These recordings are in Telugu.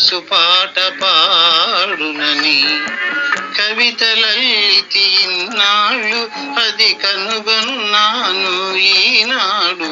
మనసు పాట పాడునని కవితలల్లితి ఇన్నాళ్ళు అది కనుగొన్నాను ఈనాడు.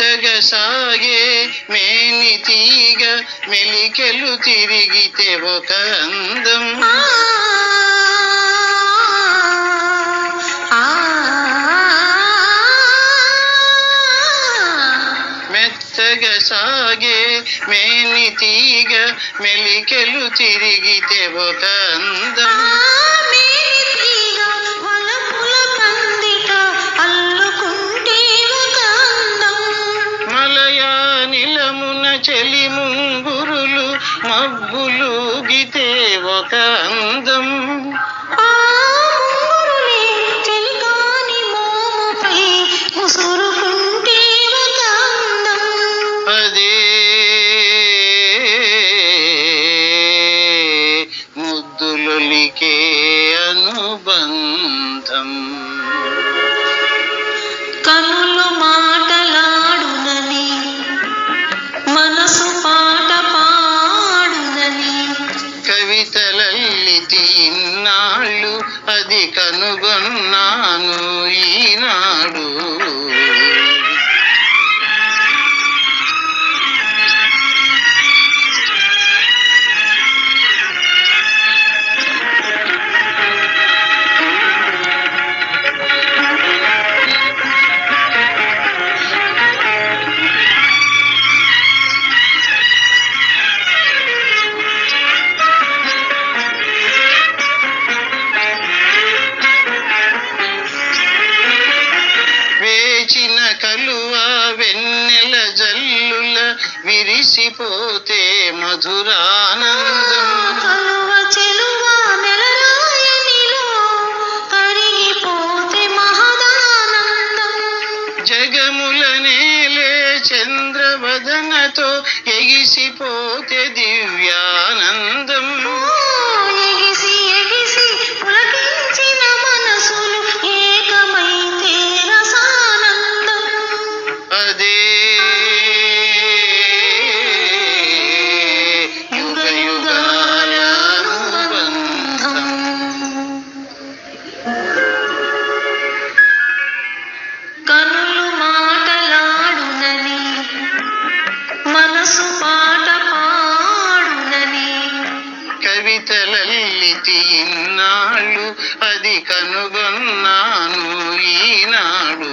మెత్తగ సాగే మేని తీగ మెలికెలు తిరిగితే ఒక అందం మెత్తగ సాగే మేని తీగ మెలికెలు తిరిగితే ఒక అందం చెలి ముంగురులు మబ్బులు అది విరిసిపోతే మధురానందం. కలువ చెలువ నెలరాయనిలో కరిగిపోతే మహదానందం. జగముల నేలే చంద్రవదనతో ఎగిసిపోతే దివ్యానందం కవితలల్లితి ఇన్నాళ్ళు అది కనుగొన్నాను ఈనాడు.